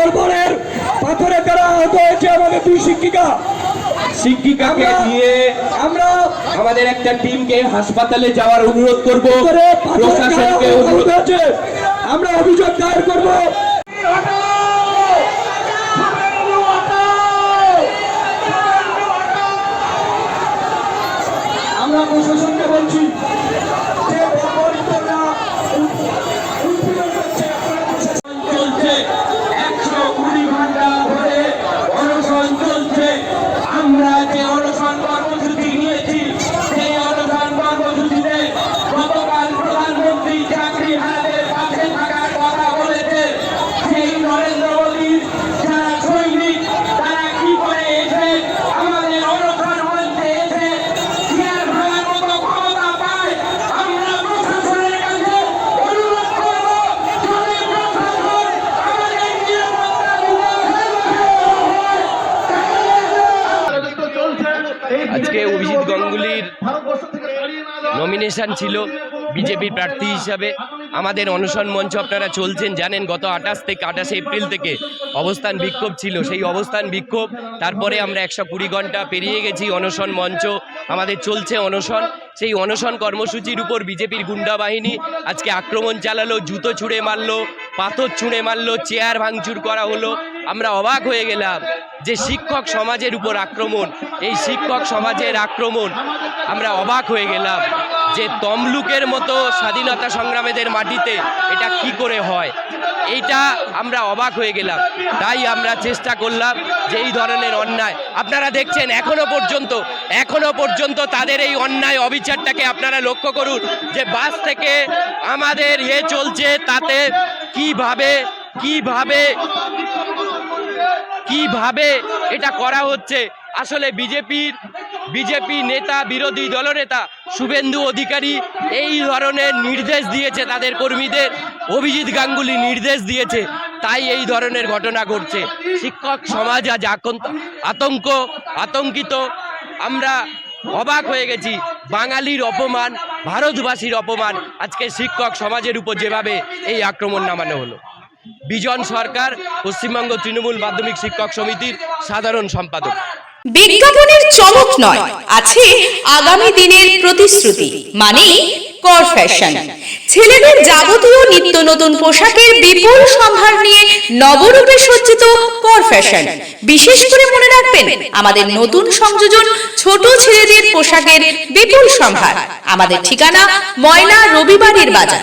বর্বরের পাথরে তারা আহত হয়েছে আমাদের দুই শিক্ষিকা। শিক্ষিকাকে আমরা- আমরা আমাদের একটা টিমকে হাসপাতালে যাওয়ার অনুরোধ করব। প্রশাসনকে অনুরোধ হয়েছে। আমরা অভিযোগ দায়ের করব। আমরা প্রশাসনকে বলছি গাঙ্গুলির নমিনেশন ছিল বিজেপির প্রার্থী হিসাবে। আমাদের অনশন মঞ্চ আপনারা চলছেন জানেন গত আঠাশ থেকে আঠাশে এপ্রিল থেকে অবস্থান বিক্ষোভ ছিল। সেই অবস্থান বিক্ষোভ তারপরে আমরা একশো কুড়ি ঘণ্টা পেরিয়ে গেছি অনশন মঞ্চ। আমাদের চলছে অনশন। সেই অনশন কর্মসূচির উপর বিজেপির গুন্ডা বাহিনী আজকে আক্রমণ চালালো জুতো ছুঁড়ে মারলো পাথর ছুঁড়ে মারলো চেয়ার ভাঙচুর করা হলো। আমরা অবাক হয়ে গেলাম যে শিক্ষক সমাজের উপর আক্রমণ, এই শিক্ষক সমাজের আক্রমণ, আমরা অবাক হয়ে গেলাম যে তমলুকের মতো স্বাধীনতা সংগ্রামীদের মাটিতে এটা কি করে হয়। এইটা আমরা অবাক হয়ে গেলাম। তাই আমরা চেষ্টা করলাম যে এই ধরনের অন্যায়, আপনারা দেখছেন এখনও পর্যন্ত এখনও পর্যন্ত তাদের এই অন্যায় অবিচারটাকে আপনারা লক্ষ্য করুন যে বাস থেকে আমাদের ইয়ে চলছে তাতে কীভাবে কীভাবে কীভাবে এটা করা হচ্ছে? আসলে বিজেপির, বিজেপি নেতা, বিরোধী দলনেতা শুভেন্দু অধিকারী এই ধরনের নির্দেশ দিয়েছে, তাদের কর্মীদের অভিজিৎ গাঙ্গুলি নির্দেশ দিয়েছে, তাই এই ধরনের ঘটনা ঘটছে। শিক্ষক সমাজ আজ আতঙ্ক, আতঙ্কিত। আমরা অবাক হয়ে গেছি, বাঙালির অপমান, ভারতবাসীর অপমান আজকে শিক্ষক সমাজের উপর যেভাবে এই আক্রমণ নামানো হলো। বিজন সরকার, পশ্চিমবঙ্গ তৃণমূল মাধ্যমিক শিক্ষক সমিতির সাধারণ সম্পাদক। বিজ্ঞাপনের চমক নয়, আছে আগামী দিনের প্রতিশ্রুতি মানে কর ফ্যাশন ছেলেদের যাবতীয় নিত্য নতুন পোশাকের বিপুল সম্ভার নিয়ে নবরূপে সজ্জিত কর ফ্যাশন বিশেষ করে মনে রাখবেন, আমাদের নতুন সংযোজন ছোট ছেলেদের পোশাকের বিপুল সম্ভার। আমাদের ঠিকানা ময়না রবিবারের বাজার।